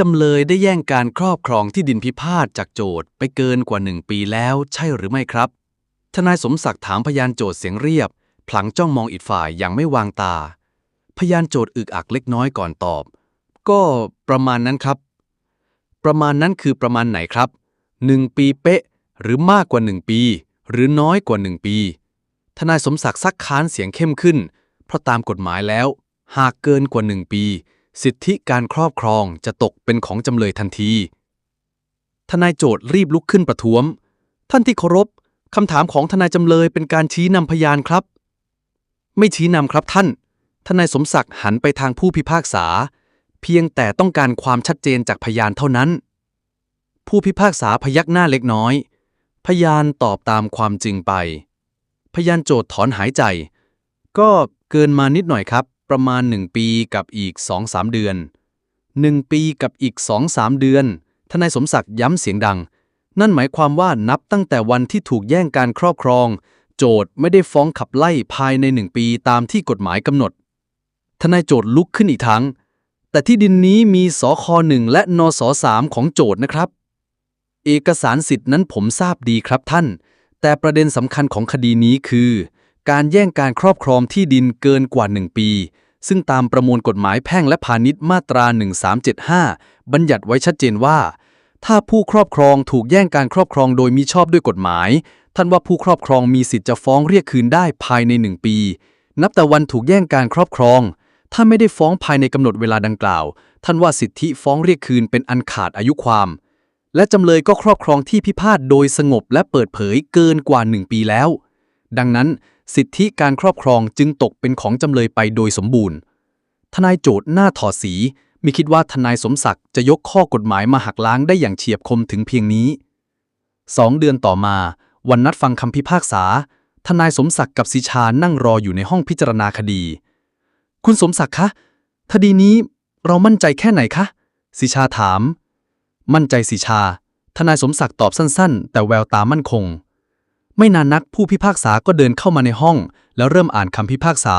จำเลยได้แย่งการครอบครองที่ดินพิพาทจากโจทย์ไปเกินกว่าหนึ่งปีแล้วใช่หรือไม่ครับ ทนายสมศักดิ์ถามพยานโจทย์เสียงเรียบ พลังจ้องมองอีกฝ่ายอย่างไม่วางตา พยานโจทย์อึกอักเล็กน้อยก่อนตอบ ก็ประมาณนั้นครับ ประมาณนั้นคือประมาณไหนครับหนึ่งปีเป๊ะ หรือมากกว่าหนึ่งปี หรือน้อยกว่าหนึ่งปี ทนายสมศักดิ์ซักค้านเสียงเข้มขึ้น เพราะตามกฎหมายแล้ว หากเกินกว่าหนึ่งปี สิทธิการครอบครองจะตกเป็นของจำเลยทันที ทนายโจทย์รีบลุกขึ้นประท้วง ท่านที่เคารพคำถามของทนายจำเลยเป็นการชี้นำพยานครับ ไม่ชี้นำครับท่าน ทนายสมศักดิ์หันไปทางผู้พิพากษา เพียงแต่ต้องการความชัดเจนจากพยานเท่านั้น ผู้พิพากษาพยักหน้าเล็กน้อย พยานตอบตามความจริงไป พยานโจทย์ถอนหายใจ ก็เกินมานิดหน่อยครับ ประมาณ 1 ปีกับอีก 2-3 เดือน 1 ปีกับอีก 2-3 เดือน ทนายสมศักดิ์ย้ำเสียงดัง นั่นหมายความว่านับตั้งแต่วันที่ถูกแย่งการครอบครอง โจทย์ไม่ได้ฟ้องขับไล่ภายใน 1 ปีตามที่กฎหมายกำหนด ทนายโจทย์ลุกขึ้นอีกทั้ง แต่ที่ดินนี้มีสคหนึ่งและนสสามของโจทย์นะครับ เอกสารสิทธิ์นั้นผมทราบดีครับท่าน แต่ประเด็นสำคัญของคดีนี้คือ การแย่งการครอบครองที่ดินเกินกว่า 1 ปี ซึ่งตามประมวลกฎหมายแพ่งและพาณิชย์มาตรา 1375 บัญญัติไว้ชัดเจนว่า ถ้าผู้ครอบครองถูกแย่งการครอบครองโดยมิชอบด้วยกฎหมาย ท่านว่าผู้ครอบครองมีสิทธิ์จะฟ้องเรียกคืนได้ภายใน 1 ปี นับแต่วันถูกแย่งการครอบครอง ถ้าไม่ได้ฟ้องภายในกำหนดเวลาดังกล่าว ท่านว่าสิทธิฟ้องเรียกคืนเป็นอันขาดอายุความ และจำเลยก็ครอบครองที่พิพาทโดยสงบและเปิดเผยเกินกว่า 1 ปีแล้ว ดังนั้น สิทธิการครอบครองจึงตกเป็นของจำเลยไปโดยสมบูรณ์ ทนายโจทย์หน้าถอดสีมิคิดว่าทนายสมศักดิ์จะยกข้อกฎหมายมาหักล้างได้อย่างเฉียบคมถึงเพียงนี้สองเดือนต่อมา วันนัดฟังคำพิพากษา ทนายสมศักดิ์กับสิชานั่งรออยู่ในห้องพิจารณาคดี คุณสมศักดิ์คะคดีนี้เรามั่นใจแค่ไหนคะ สิชาถาม มั่นใจสิชา ทนายสมศักดิ์ตอบสั้น ๆ แต่แววตามั่นคง ไม่นานนักผู้พิพากษาก็เดินเข้ามาในห้อง แล้วเริ่มอ่านคำพิพากษา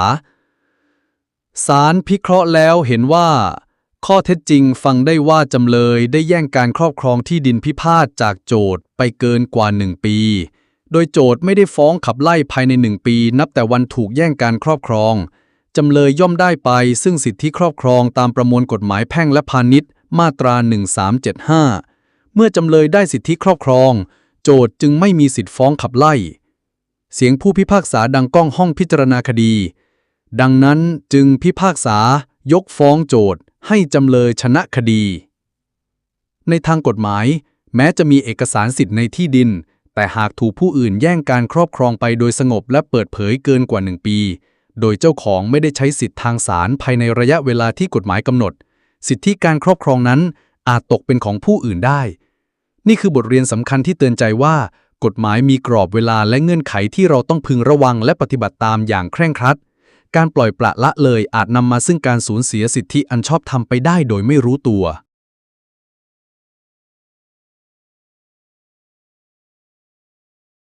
ศาลพิเคราะห์แล้วเห็นว่า ข้อเท็จจริงฟังได้ว่าจำเลยได้แย่งการครอบครองที่ดินพิพาทจากโจทย์ไปเกินกว่า1ปี โดยโจทย์ไม่ได้ฟ้องขับไล่ภายใน1ปี นับแต่วันถูกแย่งการครอบครองจำเลยย่อมได้ไปซึ่งสิทธิครอบครองตามประมวลกฎหมายแพ่งและพาณิชย์ มาตรา 1375 เมื่อจำเลยได้สิทธิครอบครอง โจทจึงไม่มีสิทธิ์ฟ้องขับไล่ เสียงผู้พิพากษาดังก้องห้องพิจารณาคดี ดังนั้นจึงพิพากษายกฟ้องโจทย์ให้จำเลยชนะคดี ในทางกฎหมาย แม้จะมีเอกสารสิทธิ์ในที่ดิน แต่หากถูกผู้อื่นแย่งการครอบครองไปโดยสงบและเปิดเผยเกินกว่า1ปี โดยเจ้าของไม่ได้ใช้สิทธิ์ทางศาลภายในระยะเวลาที่กฎหมายกำหนด สิทธิการครอบครองนั้นอาจตกเป็นของผู้อื่นได้ นี่คือบทเรียนสำคัญที่เตือนใจว่า กฎหมายมีกรอบเวลาและเงื่อนไขที่เราต้องพึงระวังและปฏิบัติตามอย่างเคร่งครัด การปล่อยปละละเลยอาจนำมาซึ่งการสูญเสียสิทธิอันชอบธรรมไปได้โดยไม่รู้ตัว